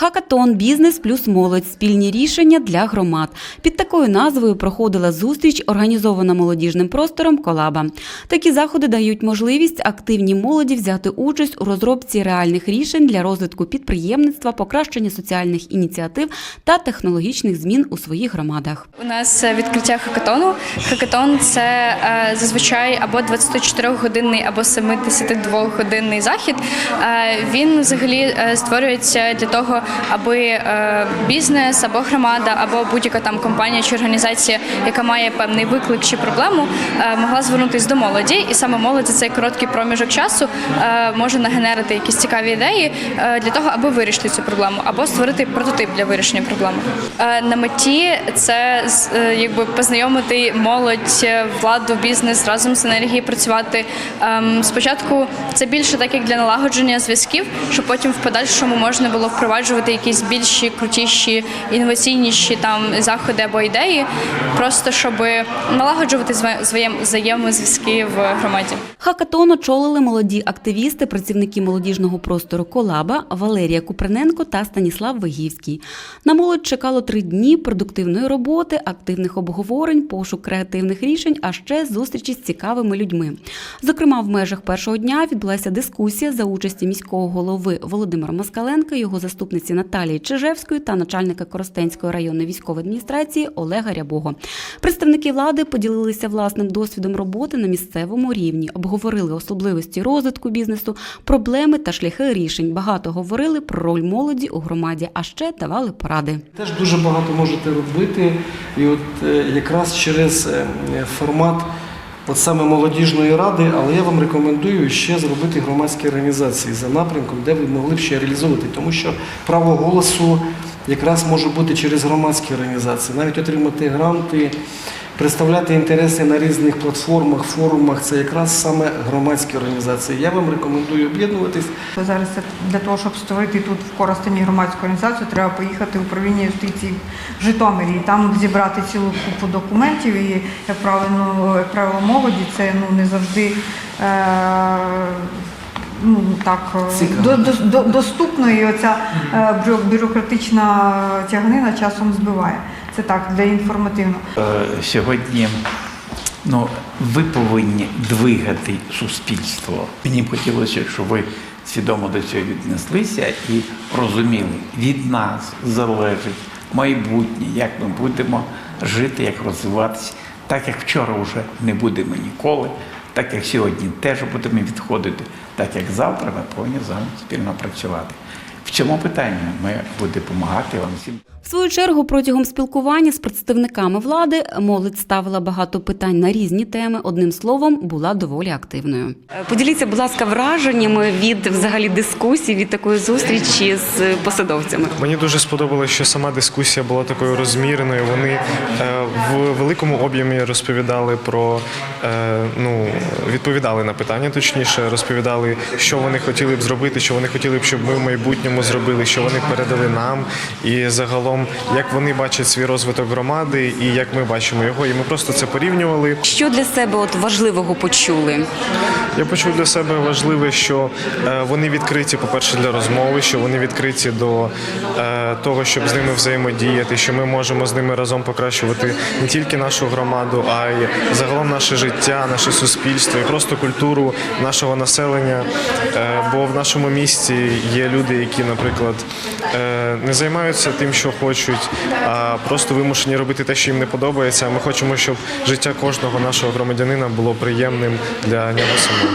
Хакатон Бізнес плюс молодь спільні рішення для громад. Під такою назвою проходила зустріч, організована молодіжним простором Колаба. Такі заходи дають можливість активній молоді взяти участь у розробці реальних рішень для розвитку підприємництва, покращення соціальних ініціатив та технологічних змін у своїх громадах. У нас відкриття хакатону. Хакатон це е, зазвичай або 24-годинний, або 72-годинний захід. Е, він взагалі е, створюється для того, аби е, бізнес або громада, або будь-яка там компанія чи організація, яка має певний виклик чи проблему, е, могла звернутися до молоді, і саме молодь за цей короткий проміжок часу е, може нагенерити якісь цікаві ідеї для того, аби вирішити цю проблему, або створити прототип для вирішення проблеми. На меті це якби познайомити молодь, владу, бізнес разом з енергією працювати. Ем, Спочатку це більше так як для налагодження зв'язків, щоб потім в подальшому можна було впроваджувати якісь більші, крутіші, інноваційніші там заходи або ідеї, просто щоб налагоджувати взаємозв'язки в громаді. Хакатон очолили молоді активісти, працівники молодіжного простору Колаба Валерія Куприненко та Станіслав Вигівський. На молодь чекало три дні продуктивної роботи, активних обговорень, пошук креативних рішень, а ще зустрічі з цікавими людьми. Зокрема, в межах першого дня відбулася дискусія за участі міського голови Володимира Москаленка, його заступниці Наталії Чижевської та начальника Коростенської районної військової адміністрації Олега Рябого. Представники влади поділилися власним досвідом роботи на місцевому рівні, обговорили особливості розвитку бізнесу, проблеми та шляхи рішень. Багато говорили про роль молоді у громаді, а ще давали поради. Теж дуже багато можете робити, і от е, якраз через е, формат от саме молодіжної ради, але я вам рекомендую ще зробити громадські організації за напрямком, де ви могли б ще реалізовувати, тому що право голосу якраз може бути через громадські організації, навіть отримати гранти. Представляти інтереси на різних платформах, форумах це якраз саме громадські організації. Я вам рекомендую об'єднуватись. Зараз для того, щоб створити тут в Коростені громадську організацію, треба поїхати в управління юстиції в Житомирі і там зібрати цілу купу документів. І як правило, як правило, молоді це ну не завжди. Е- Ну так е, до, до, до- доступно і оця е, бюрократична тяганина часом збиває. Це так для інформативного. Е, Сьогодні ну, ви повинні двигати суспільство. Мені б хотілося, щоб ви свідомо до цього віднеслися і розуміли, від нас залежить майбутнє, як ми будемо жити, як розвиватися, так як вчора вже не будемо ніколи, так як сьогодні теж будемо відходити, так як завтра ми повинні з вами спільно працювати. В цьому питанні ми будемо допомагати вам всім. В свою чергу, протягом спілкування з представниками влади молодь ставила багато питань на різні теми. Одним словом, була доволі активною. Поділіться, будь ласка, враженнями від взагалі дискусії від такої зустрічі з посадовцями. Мені дуже сподобалося, що сама дискусія була такою розміреною. Вони е, в великому об'ємі розповідали про е, ну відповідали на питання, точніше, розповідали, що вони хотіли б зробити, що вони хотіли б, щоб ми в майбутньому зробили, що вони передали нам, і загалом як вони бачать свій розвиток громади, і як ми бачимо його. І ми просто це порівнювали. Що для себе от важливого почули? Я почув для себе важливе, що е, вони відкриті, по-перше, для розмови, що вони відкриті до е, того, щоб з ними взаємодіяти, що ми можемо з ними разом покращувати не тільки нашу громаду, а й загалом наше життя, наше суспільство і просто культуру нашого населення. Е, бо в нашому місті є люди, які, наприклад, не займаються тим, що хочуть, а просто вимушені робити те, що їм не подобається. Ми хочемо, щоб життя кожного нашого громадянина було приємним для нього самого.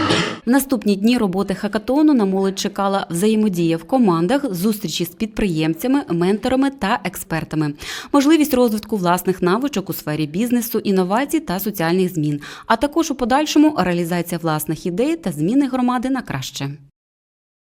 В наступні дні роботи хакатону на молодь чекала взаємодія в командах, зустрічі з підприємцями, менторами та експертами, можливість розвитку власних навичок у сфері бізнесу, інновацій та соціальних змін, а також у подальшому реалізація власних ідей та зміни громади на краще.